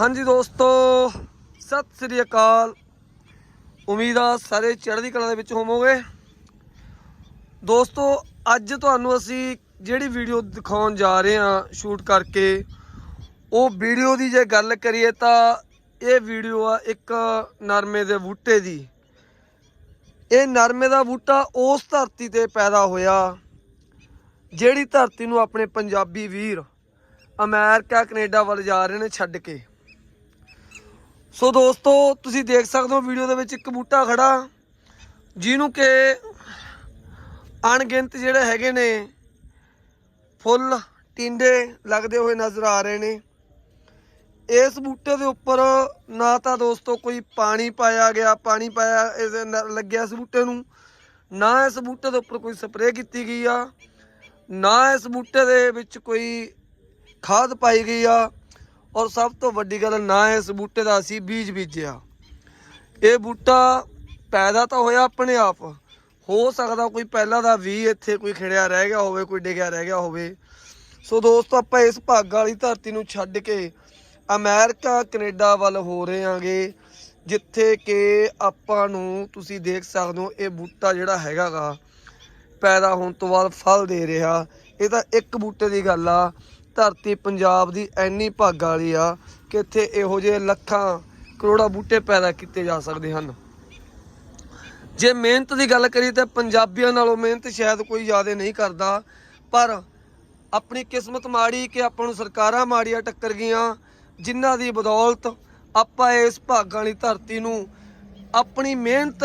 ਹਾਂਜੀ ਦੋਸਤੋ, ਸਤਿ ਸ੍ਰੀ ਅਕਾਲ। ਉਮੀਦ ਆ ਸਾਰੇ ਚੜ੍ਹਦੀ ਕਲਾ ਦੇ ਵਿੱਚ ਹੋਵੋਗੇ। ਦੋਸਤੋ, ਅੱਜ ਤੁਹਾਨੂੰ ਅਸੀਂ ਜਿਹੜੀ ਵੀਡੀਓ ਦਿਖਾਉਣ ਜਾ ਰਹੇ ਹਾਂ ਸ਼ੂਟ ਕਰਕੇ, ਉਹ ਵੀਡੀਓ ਦੀ ਜੇ ਗੱਲ ਕਰੀਏ ਤਾਂ ਇਹ ਵੀਡੀਓ ਆ ਇੱਕ ਨਰਮੇ ਦੇ ਬੂਟੇ ਦੀ। ਇਹ ਨਰਮੇ ਦਾ ਬੂਟਾ ਉਸ ਧਰਤੀ ਤੇ ਪੈਦਾ ਹੋਇਆ, ਜਿਹੜੀ ਧਰਤੀ ਨੂੰ ਆਪਣੇ ਪੰਜਾਬੀ ਵੀਰ ਅਮਰੀਕਾ, ਕੈਨੇਡਾ ਵੱਲ ਜਾ ਰਹੇ ਨੇ ਛੱਡ ਕੇ। ਸੋ ਦੋਸਤੋ, ਤੁਸੀਂ ਦੇਖ ਸਕਦੇ ਹੋ ਵੀਡੀਓ ਦੇ ਵਿੱਚ ਇੱਕ ਬੂਟਾ ਖੜਾ। ਜਿਹਨੂੰ ਕਿ ਅਣਗਿਣਤ ਜਿਹੜੇ ਹੈਗੇ ਨੇ, ਫੁੱਲ, ਟਿੰਡੇ ਲੱਗਦੇ ਹੋਏ ਨਜ਼ਰ ਆ ਰਹੇ ਨੇ। ਇਸ ਬੂਟੇ ਦੇ ਉੱਪਰ ਨਾ ਤਾਂ ਦੋਸਤੋ ਕੋਈ ਪਾਣੀ ਪਾਇਆ ਗਿਆ, ਪਾਣੀ ਪਾਇਆ ਇਸ ਨ- ਲੱਗਿਆ ਇਸ ਬੂਟੇ ਨੂੰ। ਨਾ ਇਸ ਬੂਟੇ ਦੇ ਉੱਪਰ ਕੋਈ ਸਪਰੇਅ ਕੀਤੀ ਗਈ ਆ। ਨਾ ਇਸ ਬੂਟੇ ਦੇ ਵਿੱਚ ਕੋਈ ਖਾਦ ਪਾਈ ਗਈ ਆ। ਔਰ ਸਭ ਤੋਂ ਵੱਡੀ ਗੱਲ ਨਾ ਇਸ ਬੂਟੇ ਦਾ ਅਸੀਂ ਬੀਜ ਬੀਜਿਆ। ਇਹ ਬੂਟਾ ਪੈਦਾ ਤਾਂ ਹੋਇਆ ਆਪਣੇ ਆਪ। ਹੋ ਸਕਦਾ ਕੋਈ ਪਹਿਲਾਂ ਦਾ ਵੀ ਇੱਥੇ ਕੋਈ ਖਿੜਿਆ ਰਹਿ ਗਿਆ ਹੋਵੇ, ਕੋਈ ਡਿੱਗਿਆ ਰਹਿ ਗਿਆ ਹੋਵੇ। ਸੋ ਦੋਸਤੋ, ਆਪਾਂ ਇਸ ਭਾਗ ਵਾਲੀ ਧਰਤੀ ਨੂੰ ਛੱਡ ਕੇ ਅਮਰੀਕਾ, ਕੈਨੇਡਾ ਵੱਲ ਹੋ ਰਹੇ ਆਂਗੇ ਜਿੱਥੇ ਕਿ ਆਪਾਂ ਨੂੰ ਤੁਸੀਂ ਦੇਖ ਸਕਦੇ ਹੋ, ਇਹ ਬੂਟਾ ਜਿਹੜਾ ਹੈਗਾਗਾ, ਪੈਦਾ ਹੋਣ ਤੋਂ ਬਾਅਦ ਫਲ ਦੇ ਰਿਹਾ। ਇਹ ਤਾਂ ਇੱਕ ਬੂਟੇ ਦੀ ਗੱਲ ਆ। ਧਰਤੀ ਪੰਜਾਬ ਦੀ ਐਨੀ ਭਾਗਾਂ ਵਾਲੀ ਆ ਕਿ ਇੱਥੇ ਇਹੋ ਜਿਹੇ ਲੱਖਾਂ ਕਰੋੜਾਂ ਬੂਟੇ ਪੈਦਾ ਕੀਤੇ ਜਾ ਸਕਦੇ ਹਨ। ਜੇ ਮਿਹਨਤ ਦੀ ਗੱਲ ਕਰੀਏ ਤਾਂ ਪੰਜਾਬੀਆਂ ਨਾਲੋਂ ਮਿਹਨਤ ਸ਼ਾਇਦ ਕੋਈ ਜ਼ਿਆਦਾ ਨਹੀਂ ਕਰਦਾ, ਪਰ ਆਪਣੀ ਕਿਸਮਤ ਮਾੜੀ ਕਿ ਆਪਾਂ ਨੂੰ ਸਰਕਾਰਾਂ ਮਾੜੀਆਂ ਟੱਕਰ ਗਈਆਂ, ਜਿਨ੍ਹਾਂ ਦੀ ਬਦੌਲਤ ਆਪਾਂ ਇਸ ਭਾਗਾਂ ਵਾਲੀ ਧਰਤੀ ਨੂੰ ਆਪਣੀ ਮਿਹਨਤ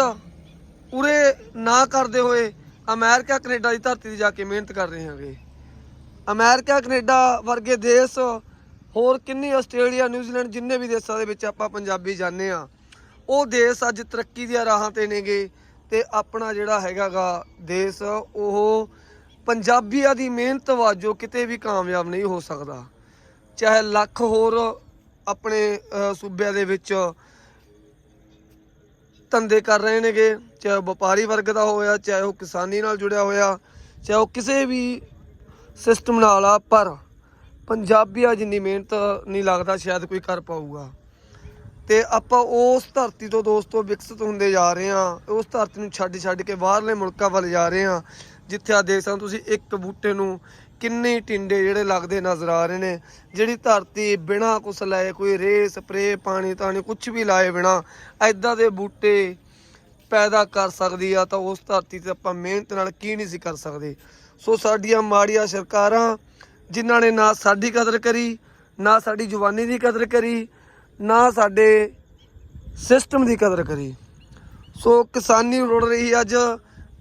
ਉਰੇ ਨਾ ਕਰਦੇ ਹੋਏ ਅਮਰੀਕਾ, ਕੈਨੇਡਾ ਦੀ ਧਰਤੀ ਤੇ ਜਾ ਕੇ ਮਿਹਨਤ ਕਰ ਰਹੇ ਹਾਂਗੇ। ਅਮਰੀਕਾ, ਕੈਨੇਡਾ ਵਰਗੇ ਦੇਸ਼ ਹੋਰ ਕਿੰਨੀ ਆਸਟ੍ਰੇਲੀਆ ਨਿਊਜ਼ੀਲੈਂਡ ਜਿੰਨੇ ਵੀ ਦੇਸ਼ਾਂ ਦੇ ਵਿੱਚ ਆਪਾਂ ਪੰਜਾਬੀ ਜਾਂਦੇ ਆ ਉਹ ਦੇਸ਼ ਅੱਜ ਤਰੱਕੀ ਦੀਆਂ ਰਾਹਾਂ ਤੇ ਨੇਗੇ ਤੇ ਆਪਣਾ ਜਿਹੜਾ ਹੈਗਾਗਾ ਦੇਸ਼, ਉਹ ਪੰਜਾਬੀਆਂ ਦੀ ਮਿਹਨਤ ਵਾਜੋ ਕਿਤੇ ਵੀ ਕਾਮਯਾਬ ਨਹੀਂ ਹੋ ਸਕਦਾ। ਚਾਹੇ ਲੱਖ ਹੋਰ ਆਪਣੇ ਸੂਬਿਆਂ ਦੇ ਵਿੱਚ ਧੰਦੇ ਕਰ ਰਹੇ ਨੇਗੇ, ਚਾਹੇ ਉਹ ਵਪਾਰੀ ਵਰਗ ਦਾ ਹੋਇਆ, ਚਾਹੇ ਉਹ ਕਿਸਾਨੀ ਨਾਲ ਜੁੜਿਆ ਹੋਇਆ, ਚਾਹੇ ਉਹ ਕਿਸੇ ਵੀ ਸਿਸਟਮ ਨਾਲ ਆ, ਪਰ ਪੰਜਾਬੀਆਂ ਜਿੰਨੀ ਮਿਹਨਤ ਨਹੀਂ ਲੱਗਦਾ, ਸ਼ਾਇਦ ਕੋਈ ਕਰ ਪਾਊਗਾ। ਤੇ ਆਪਾਂ ਉਸ ਧਰਤੀ ਤੋਂ ਦੋਸਤੋ ਵਿਕਸਿਤ ਹੁੰਦੇ ਜਾ ਰਹੇ ਹਾਂ। ਉਸ ਧਰਤੀ ਨੂੰ ਛੱਡ ਛੱਡ ਕੇ ਬਾਹਰਲੇ ਮੁਲਕਾਂ ਵੱਲ ਜਾ ਰਹੇ ਹਾਂ, ਜਿੱਥੇ ਆ ਦੇਖ ਸਕਦੇ ਤੁਸੀਂ ਇੱਕ ਬੂਟੇ ਨੂੰ ਕਿੰਨੇ ਟਿੰਡੇ ਜਿਹੜੇ ਲੱਗਦੇ ਨਜ਼ਰ ਆ ਰਹੇ ਨੇ। ਜਿਹੜੀ ਧਰਤੀ ਬਿਨਾ ਕੁਛ ਲਾਏ, ਕੋਈ ਰੇ ਸਪਰੇ ਪਾਣੀ ਤਾਣੀ ਕੁਝ ਵੀ ਲਾਏ ਬਿਨਾ ਐਦਾਂ ਦੇ ਬੂਟੇ ਪੈਦਾ ਕਰ ਸਕਦੀ ਆ, ਤਾਂ ਉਸ ਧਰਤੀ ਤੇ ਆਪਾਂ ਮਿਹਨਤ ਨਾਲ ਕੀ ਨਹੀਂ ਸੀ ਕਰ ਸਕਦੇ। ਸੋ ਸਾਡੀਆਂ ਮਾੜੀਆਂ ਸਰਕਾਰਾਂ, ਜਿਨ੍ਹਾਂ ਨੇ ਨਾ ਸਾਡੀ ਕਦਰ ਕਰੀ, ਨਾ ਸਾਡੀ ਜਵਾਨੀ ਦੀ ਕਦਰ ਕਰੀ, ਨਾ ਸਾਡੇ ਸਿਸਟਮ ਦੀ ਕਦਰ ਕਰੀ। ਸੋ ਕਿਸਾਨੀ ਰੁੜ ਰਹੀ ਅੱਜ,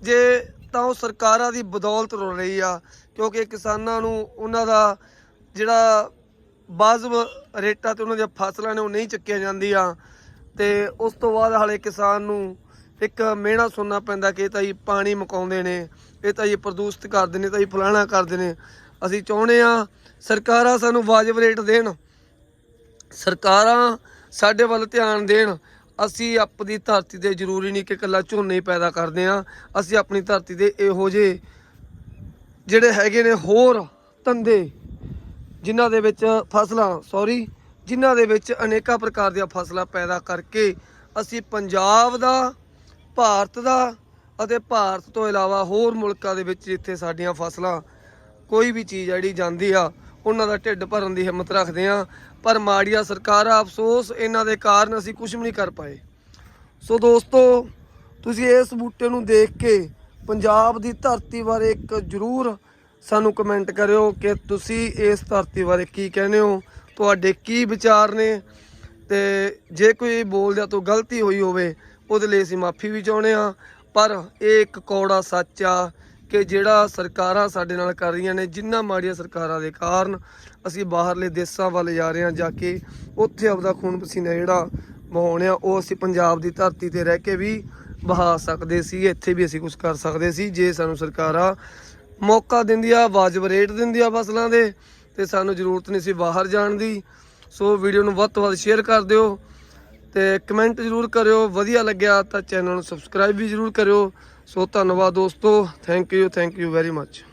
ਜੇ ਤਾਂ ਉਹ ਸਰਕਾਰਾਂ ਦੀ ਬਦੌਲਤ ਰੁੜ ਰਹੀ ਆ, ਕਿਉਂਕਿ ਕਿਸਾਨਾਂ ਨੂੰ ਉਹਨਾਂ ਦਾ ਜਿਹੜਾ ਬਾਜ਼ਬ ਰੇਟਾਂ ਤੇ ਉਹਨਾਂ ਦੀਆਂ ਫਸਲਾਂ ਨੇ ਉਹ ਨਹੀਂ ਚੱਕੀਆਂ ਜਾਂਦੀਆਂ। ਤੇ ਉਸ ਤੋਂ ਬਾਅਦ ਹਾਲੇ ਕਿਸਾਨ ਨੂੰ ਇੱਕ ਮਿਹਣਾ ਸੁਣਨਾ ਪੈਂਦਾ ਕਿ ਤਾਂ ਜੀ ਪਾਣੀ ਮੁਕਾਉਂਦੇ ਨੇ। ਇਹ ਤਾਂ ਜੀ ਪ੍ਰਦੂਸ਼ਿਤ ਕਰਦੇ ਨੇ ਤਾਂ ਜੀ ਫਲਾਣਾ ਕਰਦੇ ਨੇ। ਅਸੀਂ ਚਾਹੁੰਦੇ ਆ ਸਰਕਾਰਾਂ ਸਾਨੂੰ ਵਾਜਬ ਰੇਟ ਦੇਣ। ਸਰਕਾਰਾਂ ਸਾਡੇ ਵੱਲ ਧਿਆਨ ਦੇਣ। ਅਸੀਂ ਆਪਣੀ ਧਰਤੀ ਤੇ ਜ਼ਰੂਰੀ ਨਹੀਂ ਕਿ ਇਕੱਲਾ ਝੋਨੇ ਪੈਦਾ ਕਰਦੇ ਆ ਅਸੀਂ ਆਪਣੀ ਧਰਤੀ ਦੇ ਇਹੋ ਜਿਹੇ ਜਿਹੜੇ ਹੈਗੇ ਨੇ ਹੋਰ ਧੰਦੇ, ਜਿਨ੍ਹਾਂ ਦੇ ਵਿੱਚ ਫਸਲਾਂ ਸੌਰੀ ਜਿਨ੍ਹਾਂ ਦੇ ਵਿੱਚ ਅਨੇਕਾਂ ਪ੍ਰਕਾਰ ਦੀਆਂ ਫਸਲਾਂ ਪੈਦਾ ਕਰਕੇ ਅਸੀਂ ਪੰਜਾਬ ਦਾ, ਭਾਰਤ ਦਾ ਅਤੇ ਭਾਰਤ ਤੋਂ ਇਲਾਵਾ ਹੋਰ ਮੁਲਕਾਂ ਦੇ ਵਿੱਚ ਜਿੱਥੇ ਸਾਡੀਆਂ ਫਸਲਾਂ ਕੋਈ ਵੀ ਚੀਜ਼ ਜਿਹੜੀ ਜਾਂਦੀ ਆ, ਉਹਨਾਂ ਦਾ ਢਿੱਡ ਭਰਨ ਦੀ ਹਿੰਮਤ ਰੱਖਦੇ ਆ। ਪਰ ਮਾੜੀਆਂ ਸਰਕਾਰਾਂ ਅਫਸੋਸ, ਇਹਨਾਂ ਦੇ ਕਾਰਨ ਅਸੀਂ ਕੁਝ ਵੀ ਨਹੀਂ ਕਰ ਪਾਏ। ਸੋ ਦੋਸਤੋ, ਤੁਸੀਂ ਇਸ ਬੂਟੇ ਨੂੰ ਦੇਖ ਕੇ ਪੰਜਾਬ ਦੀ ਧਰਤੀ ਬਾਰੇ ਇੱਕ ਜ਼ਰੂਰ ਸਾਨੂੰ ਕਮੈਂਟ ਕਰਿਓ ਕਿ ਤੁਸੀਂ ਇਸ ਧਰਤੀ ਬਾਰੇ ਕੀ ਕਹਿੰਦੇ ਹੋ। ਤੁਹਾਡੇ ਕੀ ਵਿਚਾਰ ਨੇ? ਤੇ ਜੇ ਕੋਈ ਬੋਲਦਿਆਂ ਤੋਂ ਗਲਤੀ ਹੋਈ ਹੋਵੇ, ਉਹਦੇ ਲਈ ਅਸੀਂ ਮਾਫੀ ਵੀ ਚਾਹੁੰਦੇ ਆ ਪਰ ਇਹ ਇੱਕ ਕੌੜਾ ਸੱਚ ਆ ਕਿ ਜਿਹੜਾ ਸਰਕਾਰਾਂ ਸਾਡੇ ਨਾਲ ਕਰ ਰਹੀਆਂ ਨੇ, ਜਿੰਨਾ ਮਾੜੀਆਂ ਸਰਕਾਰਾਂ ਦੇ ਕਾਰਨ ਅਸੀਂ ਬਾਹਰਲੇ ਦੇਸ਼ਾਂ ਵੱਲ ਜਾ ਰਹੇ ਹਾਂ, ਜਾ ਕੇ ਉੱਥੇ ਆਪਦਾ ਖੂਨ ਪਸੀਨਾ ਜਿਹੜਾ ਵਹਾਉਣੇ ਆ, ਉਹ ਅਸੀਂ ਪੰਜਾਬ ਦੀ ਧਰਤੀ ਤੇ ਰਹਿ ਕੇ ਵੀ ਵਹਾ ਸਕਦੇ ਸੀ, ਇੱਥੇ ਵੀ ਅਸੀਂ ਕੁਝ ਕਰ ਸਕਦੇ ਸੀ, ਜੇ ਸਾਨੂੰ ਸਰਕਾਰਾਂ ਮੌਕਾ ਦਿੰਦੀਆਂ ਵਾਜਬ ਰੇਟ ਦਿੰਦੀ ਆ ਫਸਲਾਂ ਦੇ, ਤੇ ਸਾਨੂੰ ਜ਼ਰੂਰਤ ਨਹੀਂ ਸੀ ਬਾਹਰ ਜਾਣ ਦੀ। ਸੋ ਵੀਡੀਓ ਨੂੰ ਵੱਧ ਤੋਂ ਵੱਧ ਸ਼ੇਅਰ ਕਰ ਦਿਓ। ਤੇ ਕਮੈਂਟ ਜ਼ਰੂਰ ਕਰਿਓ, ਵਧੀਆ ਲੱਗਿਆ ਤਾਂ ਚੈਨਲ ਨੂੰ ਸਬਸਕ੍ਰਾਈਬ ਵੀ ਜ਼ਰੂਰ ਕਰਿਓ। ਸੋ ਧੰਨਵਾਦ ਦੋਸਤੋ thank you thank you very much